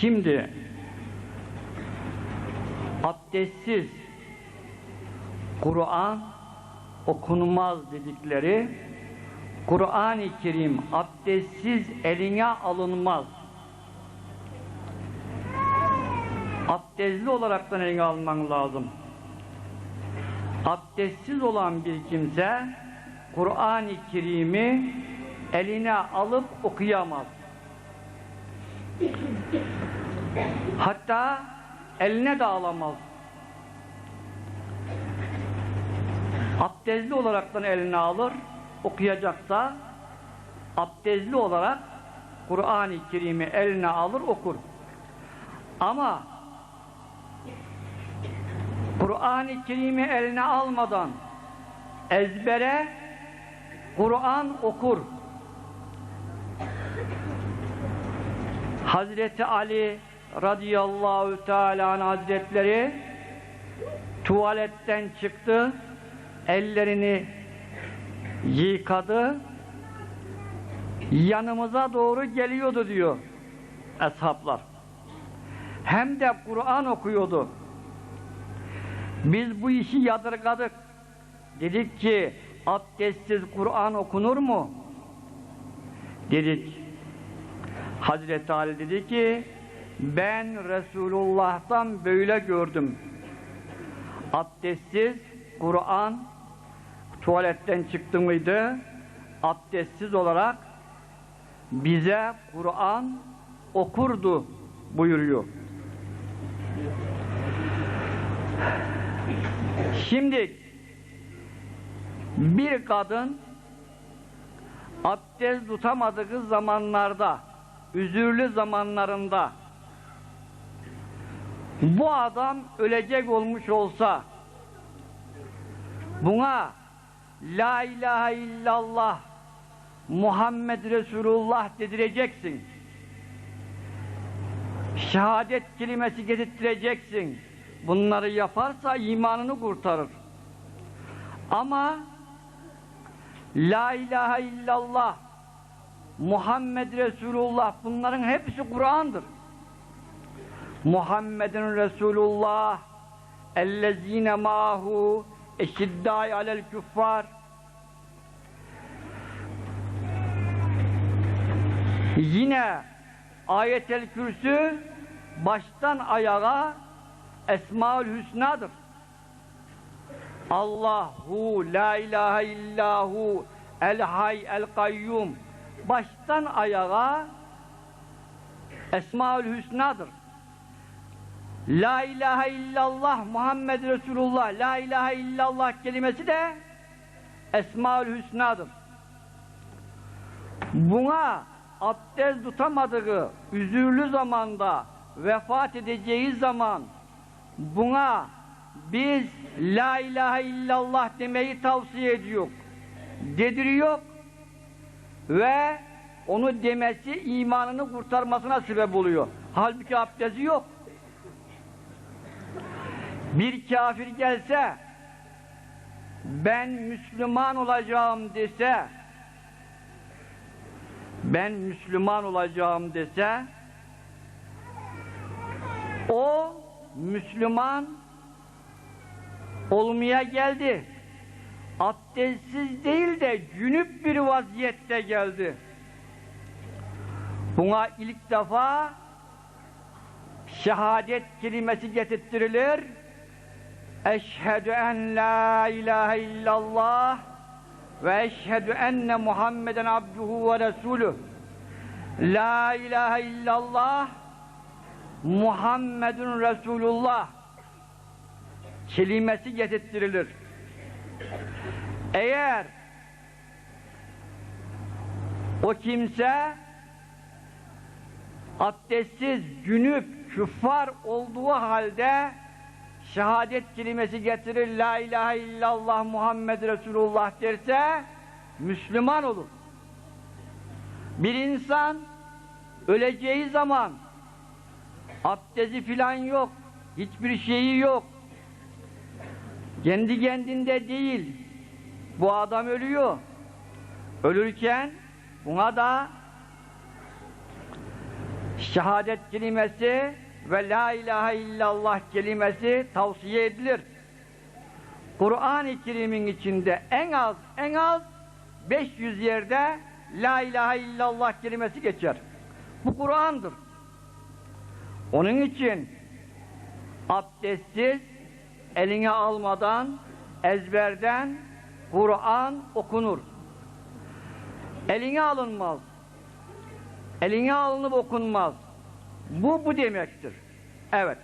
Şimdi abdestsiz Kur'an okunmaz dedikleri Kur'an-ı Kerim abdestsiz eline alınmaz. Abdestli olaraktan eline alman lazım. Abdestsiz olan bir kimse Kur'an-ı Kerim'i eline alıp okuyamaz. Hatta eline de alamaz. Abdestli olaraktan eline alır, okuyacaksa abdestli olarak Kur'an-ı Kerim'i eline alır okur. Ama Kur'an-ı Kerim'i eline almadan ezbere Kur'an okur. Hazreti Ali radıyallahu teala hazretleri tuvaletten çıktı ellerini yıkadı yanımıza doğru geliyordu diyor eshaplar hem de Kur'an okuyordu. Biz bu işi yadırgadık. Dedik ki abdestsiz Kur'an okunur mu? Dedik. Hazreti Ali dedi ki ben Resulullah'tan böyle gördüm abdestsiz Kur'an tuvaletten çıktı mıydı abdestsiz olarak bize Kur'an okurdu buyuruyor. Şimdi bir kadın abdest tutamadığı zamanlarda üzürlü zamanlarında bu adam ölecek olmuş olsa buna La ilahe illallah Muhammed Resulullah dedireceksin. Şehadet kelimesi getirtireceksin. Bunları yaparsa imanını kurtarır. Ama La ilahe illallah Muhammed Resulullah bunların hepsi Kur'an'dır. Muhammedun Resulullah ellezine mahu eşiddâi alel küffar yine ayetel kürsü baştan ayağa Esmaül Hüsna'dır. Allahu la ilahe illahu el hay el kayyum baştan ayağa Esmaül Hüsna'dır. La ilahe illallah Muhammed Resulullah La ilahe illallah kelimesi de Esmaül Hüsna'dır. Buna abdest tutamadığı üzürlü zamanda vefat edeceği zaman buna biz La ilahe illallah demeyi tavsiye ediyor. Dediriyor ve onu demesi imanını kurtarmasına sebep oluyor. Halbuki abdesti yok. Bir kafir gelse ben Müslüman olacağım dese ben Müslüman olacağım dese o Müslüman olmaya geldi. Abdestsiz değil de cünüp bir vaziyette geldi. Buna ilk defa şehadet kelimesi getirtilir. Eşhedü en la ilahe illallah ve eşhedü enne Muhammeden abduhu ve resuluh. La ilahe illallah Muhammedun Resulullah kelimesi getirtilir. Eğer o kimse abdestsiz, cünüp, küffar olduğu halde şehadet kelimesi getirir, la ilahe illallah Muhammed Resulullah derse Müslüman olur. Bir insan öleceği zaman abdesti filan yok, hiçbir şeyi yok. Kendi kendinde değil. Bu adam ölüyor. Ölürken buna da şehadet kelimesi ve la ilahe illallah kelimesi tavsiye edilir. Kur'an-ı Kerim'in içinde en az en az 500 yerde la ilahe illallah kelimesi geçer. Bu Kur'an'dır. Onun için abdestsiz eline almadan ezberden Kur'an okunur. Eline alınmaz. Eline alınıp okunmaz. Bu bu demektir. Evet.